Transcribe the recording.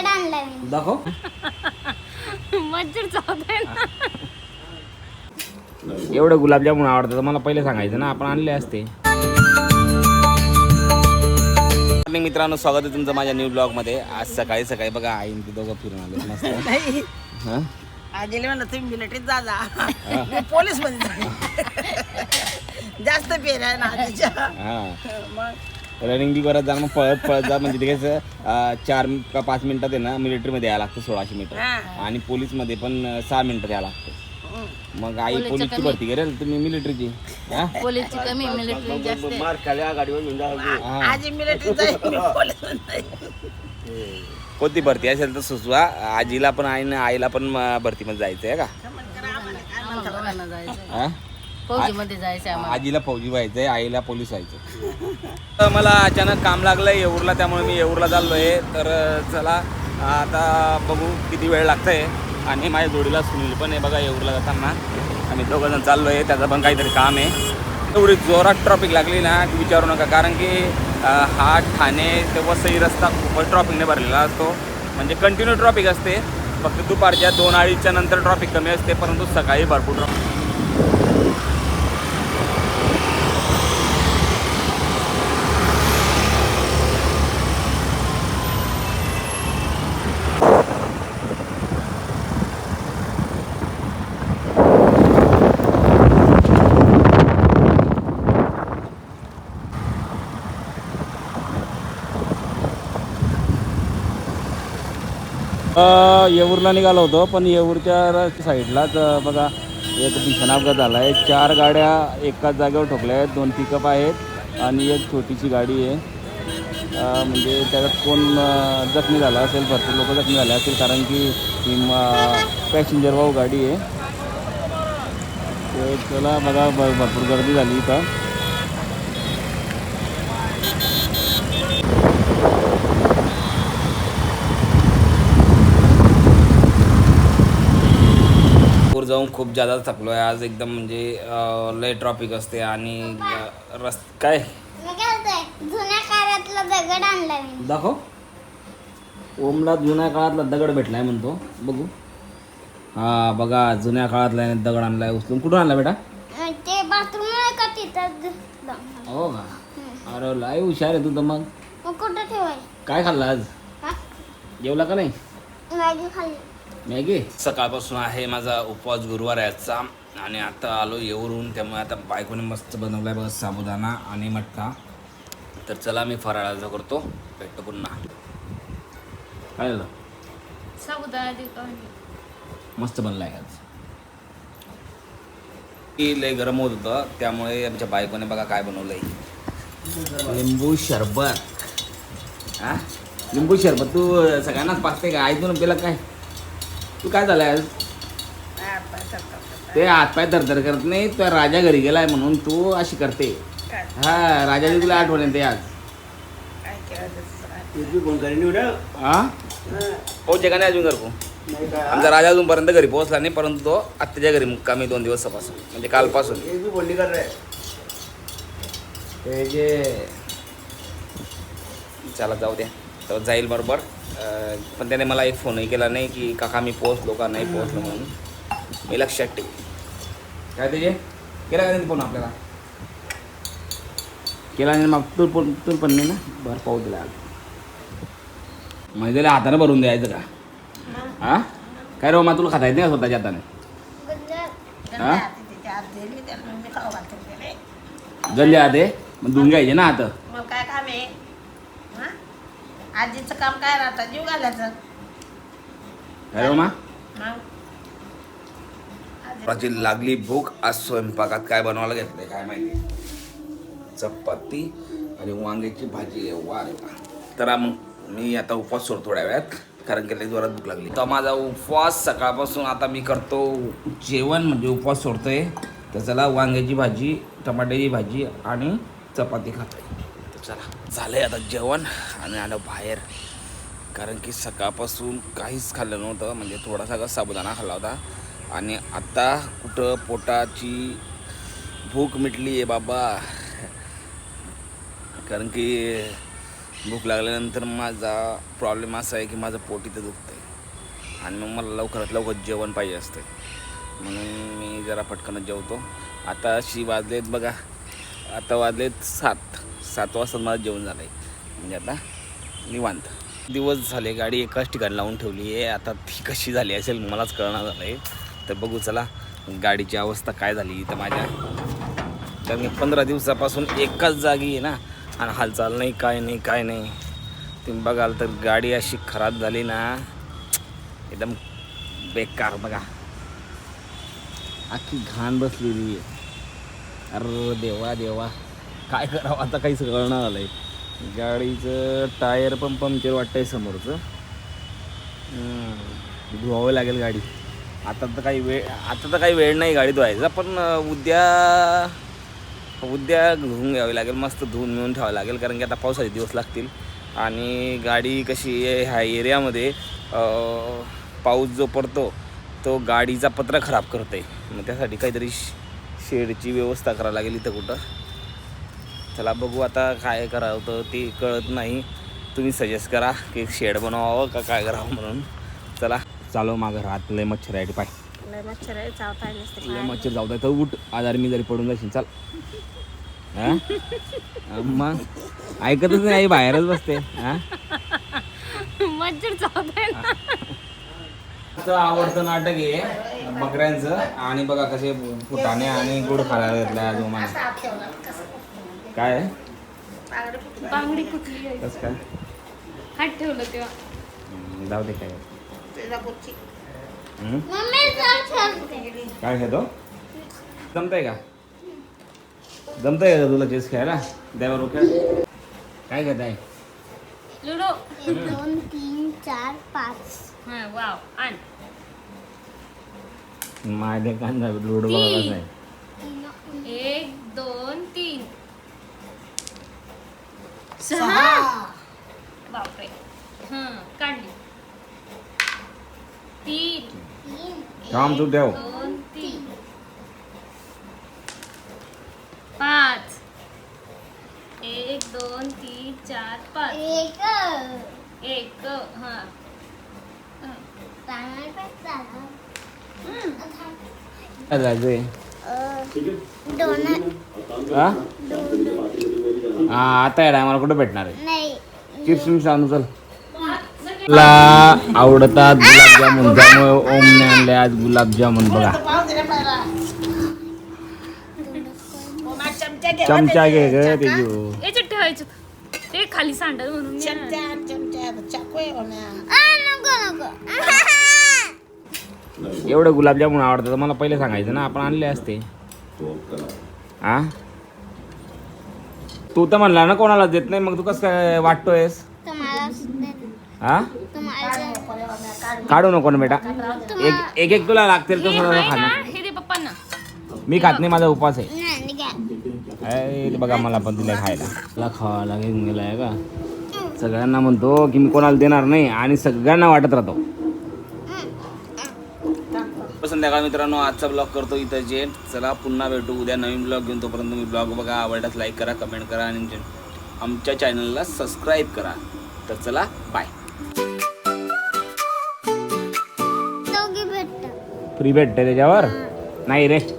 दगड आणलाय मी. दाखव. मज्जर चावतोय ना. एवढं गुलाबजामुन आवडतं तर मला पहिले सांगायचं ना आपण आणले असते. मित्रांनो स्वागत आहे तुमचं माझ्या न्यू ब्लॉगमध्ये आज सकाळी सकाळी बघा आई ते दोघं फिरून आले. मस्त. नाही. हां? आजीला म्हणलं तुम्ही मिलिटरीत जा जा मी पोलीसमध्ये जाईन जास्त पेर आहे ना हां. मग रनिंग बी करत जा मग पळत पळत जा. म्हणजे ते कसं चार का पाच मिनिटात आहे ना मिलिटरीमध्ये यायला लागतं सोळाशे मीटर. हा. आणि पोलीसमध्ये पण सहा मिनिटात यायला लागतं. मग आई पोलीसची भरती करेल तुम्ही मिलिटरीची हा? पोलीसची कमी मिलिटरी जास्त. हा. कोणती भरती असेल तर सुचवा. आजीला पण आईनं आईला पण भरतीमध्ये जायचं आहे का? फौजीमध्ये आम्हाला. आजीला फौजी व्हायचंय आईला पोलीस व्हायचं तर मला अचानक काम लागलं येऊरला त्यामुळे मी येऊरला चाललो आहे तर चला आता बघू किती वेळ लागतंय. आणि माझ्या जोडीला सुनील पण आहे बघा येऊरला जाताना. आम्ही दोघं जण चाललो आहे त्याचं पण काहीतरी काम आहे. एवढी जोरात ट्रॉफिक लागली ना की विचारू नका. कारण की हा ठाणे ते वसई रस्ता खूपच ट्रॉफिकने भरलेला असतो. म्हणजे कंटिन्यू ट्रॉफिक असते. फक्त दुपारच्या दोन अडीचच्या नंतर ट्रॉफिक कमी असते परंतु सकाळी भरपूर ट्रॉफिक येऊरला निघालो होतो पण येऊरच्या र- साईडलाच बघा एक भीषण अपघात झाला आहे चार गाड्या एकाच जागेवर ठोकल्या आहेत दोन पिकअप आहेत आणि एक छोटीशी गाडी आहे. म्हणजे त्याच्यात कोण जखमी झाला असेल भरपूर लोक जखमी झाले असतील कारण की ही पॅसेंजर वाहू गाडी आहे. चला बघा भ- भरपूर गर्दी झाली इथं. जाऊन खूप जादा थकलो आहे आज एकदम म्हणजे लय ट्रॉफिक असते आणि रस काय? जुन्या काळातला दगड दाखव. ओमला जुन्या काळातला दगड भेटलाय म्हणतो. बघू. हा बघा जुन्या काळातला दगड आणलाय उचलून. कुठून आणला बेटा? ते बाथरूम का तिथं. हो का? अरे लय हुशार आहे तू तर मग. कुठं ठेवाय काय खाल्लं आज? जेवला का नाही? मॅगी? सकाळपासून आहे माझा उपवास गुरुवार याचा. आणि आता आलो येऊरून त्यामुळे आता बायकोने मस्त बनवलाय बघा साबुदाणा आणि मठ्ठा तर चला मी फराळाचा करतो. भेटतो पुन्हा. काय झालं? साबुदाणा? मस्त बनलाय आज. ती लय गरम होत होतं त्यामुळे आमच्या बायकोने बघा काय बनवलंय. लिंबू शरबत. हा लिंबू शरबत तू सगळ्यांनाच पाचते का? ऐकून पेला काय? तू काय झालाय पाय ते हातपाय धरधर करत नाही तो राजा घरी गेलाय म्हणून तू अशी करते. हा राजाची तुला आठवण येते आज. हा पोहोचे का नाही अजून घरको आमचा राजा अजूनपर्यंत घरी पोहोचला नाही परंतु तो आत्ताच्या घरी मुक्कामी दोन दिवसापासून म्हणजे कालपासून. ते जे चला जाऊ द्या. तर जाईल बरोबर. पण त्याने मला एक फोनही केला नाही की काका मी पोहोचलो का नाही पोहोचलो म्हणून. मी लक्षात ठेवू काय त्याचे केला का फोन आपल्याला? केला नाही मग तू पण तू पण नाही ना? बरं पाहू दिला म्हणजे त्याला हाताने भरून द्यायचं का? हा? काय रो मा तुला खाता येत नाही स्वतःच्या हाताने? हा? गल्ले हाते मग धुवून घ्यायचे ना हात मग काय काम आहे हा? आजीचं काम काय राहतं? जीव घालायचं. रो मा मग लागली भूक आज स्वयंपाकात काय बनवायला घेतलंय काय माहिती? चपाती आणि वांग्याची भाजी आहे. वा रे वा. तर मग मी आता उपवास सोडतो थोड्या वेळात कारण की लई जोरात भूक लागली. तर माझा उपवास सकाळपासून आता मी करतो जेवण म्हणजे उपवास सोडतोय. तर चला वांग्याची भाजी टमाट्याची भाजी आणि चपाती खातोय. तर चला. झालंय आता जेवण आणि आलं बाहेर. कारण की सकाळपासून काहीच खाल्लं नव्हतं. म्हणजे थोडासा साबुदाणा खाल्ला होता. आणि आता कुठं पोटाची भूक मिटली आहे बाबा. कारण की भूक लागल्यानंतर माझा प्रॉब्लेम असा आहे की माझं पोट इथं दुखतं आहे आणि मग मला लवकरात लवकर जेवण पाहिजे असते म्हणून मी जरा पटकनच जेवतो. आता अशी वाजलेत बघा. आता वाजलेत सात. सात वाजता मला जेवण झालं आहे म्हणजे आता निवांत. दिवस झाले गाडी एकाच ठिकाणी लावून ठेवली आहे. आता ती कशी झाली असेल मलाच कळणार झालं आहे तर बघू चला गाडीची अवस्था काय झाली तर माझ्या. कारण मी पंधरा दिवसापासून एकाच जागी आहे ना. आणि हालचाल नाही काय नाही काय नाही. तुम्ही बघाल तर गाडी अशी खराब झाली ना. एकदम बेकार बघा. अख्खी घाण बसलेली आहे. अरे देवा देवा. काय करावं? आता काहीच कळणार आहे गाडीचं टायर पण पंक्चर वाटतं आहे समोरचं धुवावं लागेल गाडी. आता तर काही वेळ आता तर काही वेळ नाही गाडी धुवायचा पण उद्या उद्या धुवून घ्यावी लागेल मस्त धुवून मिळून ठेवावं लागेल कारण की आता पावसाचे दिवस लागतील. आणि गाडी कशी आहे ह्या एरियामध्ये पाऊस जो पडतो तो गाडीचा पत्रा खराब करते मग त्यासाठी काहीतरी शेडची व्यवस्था करावी लागेल इथं कुठं. चला बघू आता काय करावं तर ते कळत नाही. तुम्ही सजेस्ट करा की शेड बनवावं का काय करावं म्हणून. चला. चालू मागं राहत लय मच्छर आहे पाय. लय मच्छर आहे चावता लय मच्छर जाऊ दे तर उठ. आजारी मी जरी पडून जाशील चाल. हा? मग ऐकतच नाही आई बाहेरच बसते. हा? मच्छर चावताय आवडतं नाटक आहे बकऱ्यांचं. आणि बघा कसे फुटाणे आणि गुड खायला घेतला आज काय? आहे? बांगडी कुठली आहे. कसं काय? हात ठेवलं तेव्हा. जाऊ दे काय. काय घेतो? जमतंय का? जमतंय का तुला चेस खेळायला? द्यावर खेळ काय घेत आहे लुडो. एक दोन तीन चार पाच. हा वाव. आण. माझ्या कांदा लुडो बघायलाच नाही एक दोन तीन. बापरे. हा काढली. तीन. तीन काम तू ठेव. दोन तीन. पाच. एक दोन तीन चार पाच. एक. एक हा. हा हा आता या टायमाला कुठं भेटणार आहे? नाही. चिप्स मी सांगू चल. मला आवडतात गुलाबजामुन. त्यामुळे ओमने आणले आज गुलाबजामुन बघा. मला चमचा घे चमचा घे ग याच्यात ठेवायचं. ते खाली सांडल म्हणून चमचा चमचा चाकू आहे एवढं गुलाबजामुन आवडतं तर मला पहिले सांगायचं ना आपण आणले असते. हा तू तर म्हणला ना कोणाला देत नाही मग तू कसं काय वाटतोयस? हा काढू नको ना बेटा. एक एक एक तुला लागतील तर हे खाणं. मी खात नाही माझा उपास आहे. ते बघा मला पण तुला खायला. तुला खावा लागेल गेलाय का? सगळ्यांना म्हणतो की मी कोणाला देणार नाही आणि सगळ्यांना वाटत राहतो. संध्याकाळ मित्रांनो आजचा ब्लॉग करतो इथं जे. चला पुन्हा भेटू. उद्या नवीन ब्लॉग घेऊन. तोपर्यंत तुम्ही ब्लॉग बघा आवडल्यास लाईक करा कमेंट करा आणि जे- आमच्या चॅनलला सबस्क्राईब करा. तर चला बाय फ्री भेटते त्याच्यावर? नाही रेस्ट